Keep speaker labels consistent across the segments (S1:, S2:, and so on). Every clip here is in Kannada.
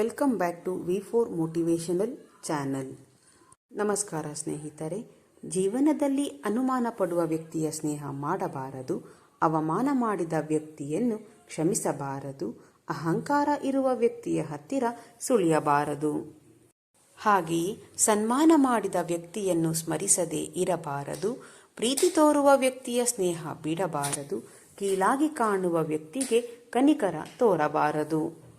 S1: Welcome back to V four motivational channel. ನಮಸ್ಕಾರ ಸ್ನೇಹಿತರೆ, ಜೀವನದಲ್ಲಿ ಅನುಮಾನ ಪಡುವ ವ್ಯಕ್ತಿಯ ಸ್ನೇಹ ಮಾಡಬಾರದು, ಅವಮಾನ ಮಾಡಿದ ವ್ಯಕ್ತಿಯನ್ನು ಕ್ಷಮಿಸಬಾರದು, ಅಹಂಕಾರ ಇರುವ ವ್ಯಕ್ತಿಯ ಹತ್ತಿರ ಸುಳಿಯಬಾರದು. ಹಾಗೆಯೇ ಸನ್ಮಾನ ಮಾಡಿದ ವ್ಯಕ್ತಿಯನ್ನು ಸ್ಮರಿಸದೆ ಇರಬಾರದು, ಪ್ರೀತಿ ತೋರುವ ವ್ಯಕ್ತಿಯ ಸ್ನೇಹ ಬಿಡಬಾರದು, ಕೀಳಾಗಿ ಕಾಣುವ ವ್ಯಕ್ತಿಗೆ ಕನಿಕರ ತೋರಬಾರದು.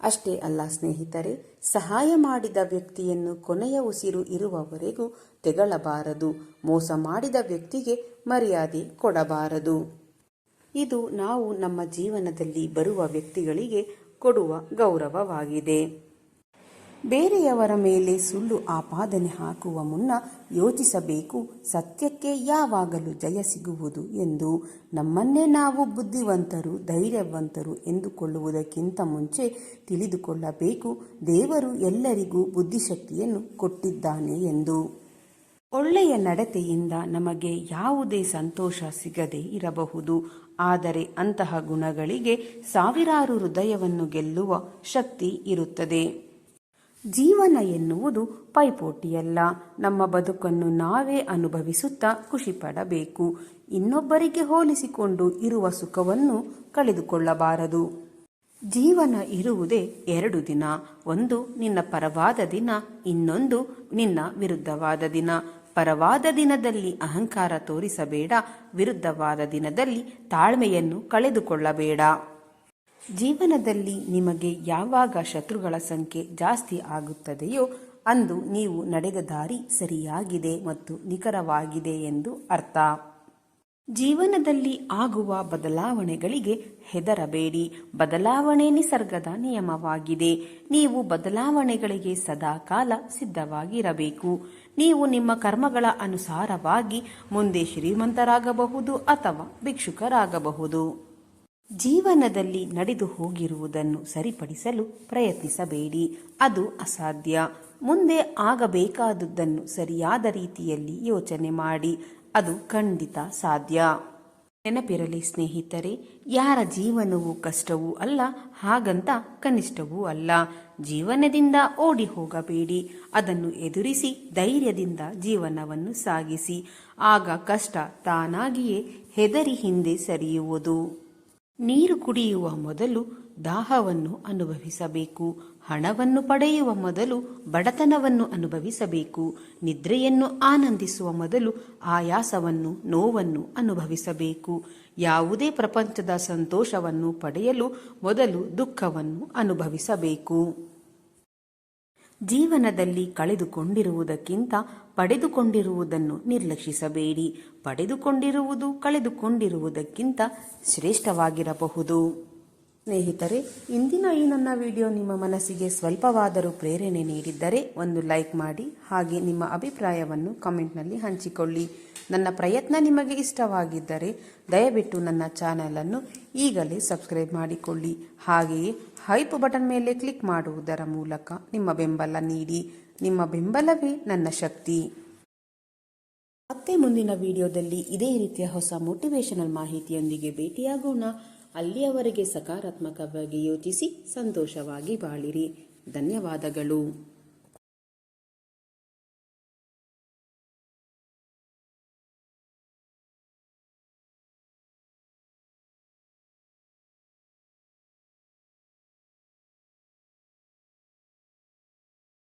S1: ಅಷ್ಟೇ ಅಲ್ಲ ಸ್ನೇಹಿತರೆ, ಸಹಾಯ ಮಾಡಿದ ವ್ಯಕ್ತಿಯನ್ನು ಕೊನೆಯ ಉಸಿರು ಇರುವವರೆಗೂ ತೆಗಳಬಾರದು, ಮೋಸ ಮಾಡಿದ ವ್ಯಕ್ತಿಗೆ ಮರ್ಯಾದೆ ಕೊಡಬಾರದು. ಇದು ನಾವು ನಮ್ಮ ಜೀವನದಲ್ಲಿ ಬರುವ ವ್ಯಕ್ತಿಗಳಿಗೆ ಕೊಡುವ ಗೌರವವಾಗಿದೆ. ಬೇರೆಯವರ ಮೇಲೆ ಸುಳ್ಳು ಆಪಾದನೆ ಹಾಕುವ ಮುನ್ನ ಯೋಚಿಸಬೇಕು, ಸತ್ಯಕ್ಕೆ ಯಾವಾಗಲೂ ಜಯ ಸಿಗುವುದು ಎಂದು. ನಮ್ಮನ್ನೇ ನಾವು ಬುದ್ಧಿವಂತರು, ಧೈರ್ಯವಂತರು ಎಂದುಕೊಳ್ಳುವುದಕ್ಕಿಂತ ಮುಂಚೆ ತಿಳಿದುಕೊಳ್ಳಬೇಕು, ದೇವರು ಎಲ್ಲರಿಗೂ ಬುದ್ಧಿಶಕ್ತಿಯನ್ನು ಕೊಟ್ಟಿದ್ದಾನೆ ಎಂದು. ಒಳ್ಳೆಯ ನಡತೆಯಿಂದ ನಮಗೆ ಯಾವುದೇ ಸಂತೋಷ ಸಿಗದೇ ಇರಬಹುದು, ಆದರೆ ಅಂತಹ ಗುಣಗಳಿಗೆ ಸಾವಿರಾರು ಹೃದಯವನ್ನು ಗೆಲ್ಲುವ ಶಕ್ತಿ ಇರುತ್ತದೆ. ಜೀವನ ಎನ್ನುವುದು ಪೈಪೋಟಿಯಲ್ಲ. ನಮ್ಮ ಬದುಕನ್ನು ನಾವೇ ಅನುಭವಿಸುತ್ತಾ ಖುಷಿಪಡಬೇಕು. ಇನ್ನೊಬ್ಬರಿಗೆ ಹೋಲಿಸಿಕೊಂಡು ಇರುವ ಸುಖವನ್ನು ಕಳೆದುಕೊಳ್ಳಬಾರದು. ಜೀವನ ಇರುವುದೇ ಎರಡು ದಿನ. ಒಂದು ನಿನ್ನ ಪರವಾದ ದಿನ, ಇನ್ನೊಂದು ನಿನ್ನ ವಿರುದ್ಧವಾದ ದಿನ. ಪರವಾದ ದಿನದಲ್ಲಿ ಅಹಂಕಾರ ತೋರಿಸಬೇಡ, ವಿರುದ್ಧವಾದ ದಿನದಲ್ಲಿ ತಾಳ್ಮೆಯನ್ನು ಕಳೆದುಕೊಳ್ಳಬೇಡ. ಜೀವನದಲ್ಲಿ ನಿಮಗೆ ಯಾವಾಗ ಶತ್ರುಗಳ ಸಂಖ್ಯೆ ಜಾಸ್ತಿ ಆಗುತ್ತದೆಯೋ ಅಂದು ನೀವು ನಡೆದ ದಾರಿ ಸರಿಯಾಗಿದೆ ಮತ್ತು ನಿಖರವಾಗಿದೆ ಎಂದು ಅರ್ಥ. ಜೀವನದಲ್ಲಿ ಆಗುವ ಬದಲಾವಣೆಗಳಿಗೆ ಹೆದರಬೇಡಿ. ಬದಲಾವಣೆ ನಿಸರ್ಗದ ನಿಯಮವಾಗಿದೆ. ನೀವು ಬದಲಾವಣೆಗಳಿಗೆ ಸದಾ ಕಾಲ ಸಿದ್ಧವಾಗಿರಬೇಕು. ನೀವು ನಿಮ್ಮ ಕರ್ಮಗಳ ಅನುಸಾರವಾಗಿ ಮುಂದೆ ಶ್ರೀಮಂತರಾಗಬಹುದು ಅಥವಾ ಭಿಕ್ಷುಕರಾಗಬಹುದು. ಜೀವನದಲ್ಲಿ ನಡೆದು ಹೋಗಿರುವುದನ್ನು ಸರಿಪಡಿಸಲು ಪ್ರಯತ್ನಿಸಬೇಡಿ. ಅದು ಅಸಾಧ್ಯ. ಮುಂದೆ ಆಗಬೇಕಾದುದನ್ನು ಸರಿಯಾದ ರೀತಿಯಲ್ಲಿ ಯೋಚನೆ ಮಾಡಿ. ಅದು ಖಂಡಿತ ಸಾಧ್ಯ. ನೆನಪಿರಲಿ ಸ್ನೇಹಿತರೆ, ಯಾರ ಜೀವನವು ಕಷ್ಟವೂ ಅಲ್ಲ, ಹಾಗಂತ ಕನಿಷ್ಠವೂ ಅಲ್ಲ. ಜೀವನದಿಂದ ಓಡಿ ಹೋಗಬೇಡಿ. ಅದನ್ನು ಎದುರಿಸಿ, ಧೈರ್ಯದಿಂದ ಜೀವನವನ್ನು ಸಾಗಿಸಿ. ಆಗ ಕಷ್ಟ ತಾನಾಗಿಯೇ ಹೆದರಿ ಹಿಂದೆ ಸರಿಯುವುದು. ನೀರು ಕುಡಿಯುವ ಮೊದಲು ದಾಹವನ್ನು ಅನುಭವಿಸಬೇಕು, ಹಣವನ್ನು ಪಡೆಯುವ ಮೊದಲು ಬಡತನವನ್ನು ಅನುಭವಿಸಬೇಕು, ನಿದ್ರೆಯನ್ನು ಆನಂದಿಸುವ ಮೊದಲು ಆಯಾಸವನ್ನು, ನೋವನ್ನು ಅನುಭವಿಸಬೇಕು. ಯಾವುದೇ ಪ್ರಪಂಚದ ಸಂತೋಷವನ್ನು ಪಡೆಯಲು ಮೊದಲು ದುಃಖವನ್ನು ಅನುಭವಿಸಬೇಕು. ಜೀವನದಲ್ಲಿ ಕಳೆದುಕೊಂಡಿರುವುದಕ್ಕಿಂತ ಪಡೆದುಕೊಂಡಿರುವುದನ್ನು ನಿರ್ಲಕ್ಷಿಸಬೇಡಿ. ಪಡೆದುಕೊಂಡಿರುವುದು ಕಳೆದುಕೊಂಡಿರುವುದಕ್ಕಿಂತ ಶ್ರೇಷ್ಠವಾಗಿರಬಹುದು. ಸ್ನೇಹಿತರೆ, ಇಂದಿನ ಈ ನನ್ನ ವಿಡಿಯೋ ನಿಮ್ಮ ಮನಸ್ಸಿಗೆ ಸ್ವಲ್ಪವಾದರೂ ಪ್ರೇರಣೆ ನೀಡಿದ್ದರೆ ಒಂದು ಲೈಕ್ ಮಾಡಿ, ಹಾಗೆ ನಿಮ್ಮ ಅಭಿಪ್ರಾಯವನ್ನು ಕಮೆಂಟ್ನಲ್ಲಿ ಹಂಚಿಕೊಳ್ಳಿ. ನನ್ನ ಪ್ರಯತ್ನ ನಿಮಗೆ ಇಷ್ಟವಾಗಿದ್ದರೆ ದಯವಿಟ್ಟು ನನ್ನ ಚಾನಲನ್ನು ಈಗಲೇ ಸಬ್ಸ್ಕ್ರೈಬ್ ಮಾಡಿಕೊಳ್ಳಿ. ಹಾಗೆಯೇ ಹೈಪ್ ಬಟನ್ ಮೇಲೆ ಕ್ಲಿಕ್ ಮಾಡುವುದರ ಮೂಲಕ ನಿಮ್ಮ ಬೆಂಬಲ ನೀಡಿ. ನಿಮ್ಮ ಬೆಂಬಲವೇ ನನ್ನ ಶಕ್ತಿ. ಮತ್ತೆ ಮುಂದಿನ ವಿಡಿಯೋದಲ್ಲಿ ಇದೇ ರೀತಿಯ ಹೊಸ ಮೋಟಿವೇಶನಲ್ ಮಾಹಿತಿಯೊಂದಿಗೆ ಭೇಟಿಯಾಗೋಣ. ಅಲ್ಲಿಯವರೆಗೆ ಸಕಾರಾತ್ಮಕವಾಗಿ ಯೋಚಿಸಿ, ಸಂತೋಷವಾಗಿ ಬಾಳಿರಿ. ಧನ್ಯವಾದಗಳು.